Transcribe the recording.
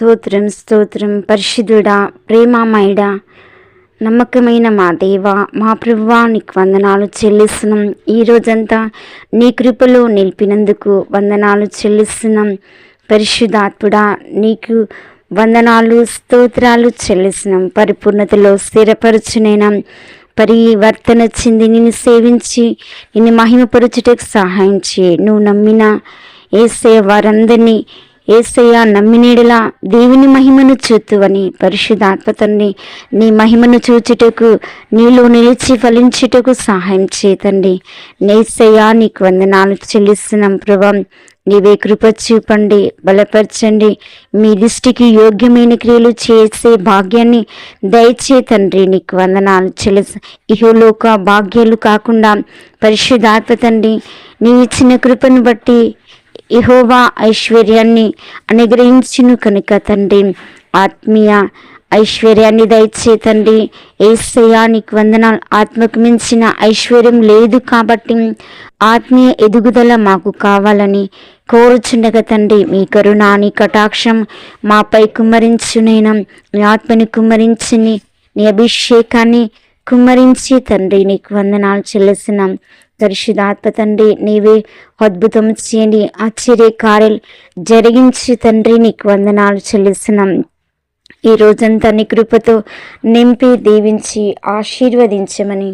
స్తోత్రం స్తోత్రం. పరిశుద్ధుడా ప్రేమామయుడా నమ్మకమైన మా దేవ మా ప్రభువా నీకు వందనాలు చెల్లిస్తున్నాం. ఈ రోజంతా నీ కృపలో నిలిపినందుకు వందనాలు చెల్లిస్తున్నాం. పరిశుద్ధాత్ముడా నీకు వందనాలు స్తోత్రాలు చెల్లిస్తున్నాం. పరిపూర్ణతలో స్థిరపరచునైనా పరివర్తన చెంది నిన్ను సేవించి నిన్ను మహిమపరచుటకు సహాయం చేయి. నువ్వు నమ్మిన ఏసే వారందరినీ ఏసయ్య నమ్మినేడలా దేవుని మహిమను చూతువని పరిశుద్ధాత్మ నీ మహిమను చూచుటకు నీలో నిలిచి ఫలించుటకు సహాయం చేతండి. నేసయ్య నీకు వందనాలు చెల్లిస్తున్నాం ప్రభావం నీవే కృప చూపండి బలపరచండి. మీ దృష్టికి యోగ్యమైన క్రియలు చేసే భాగ్యాన్ని దయచే తండ్రి నీకు వందనాలు చెల్లి ఇహలోక భాగ్యాలు కాకుండా పరిశుద్ధాత్మ తండ్రి నీవు ఇచ్చిన కృపను బట్టి ఇహోవా ఐశ్వర్యాన్ని అనుగ్రహించును కనుక తండ్రి. ఆత్మీయ ఐశ్వర్యాన్ని దయచే తండ్రి ఏసయానికి నీకు వందనాలు. ఆత్మకు మించిన ఐశ్వర్యం లేదు కాబట్టి ఆత్మీయ ఎదుగుదల మాకు కావాలని కోరుచుండగా తండ్రి. మీ కరుణాని కటాక్షం మాపై కుమ్మరించునైనా మీ ఆత్మని కుమ్మరించని నీ అభిషేకాన్ని కుమ్మరించి తండ్రి నీకు వందనాలు చెల్లిస్తున్నాం. పరిశుధాత్మ తండ్రి నీవే అద్భుతం చేయండి. ఆశ్చర్య కార్యలు జరిగించి తండ్రి నీకు వందనాలు చెల్లిస్తున్నాం. ఈ రోజంతా నీ కృపతో నింపి దీవించి ఆశీర్వదించమని.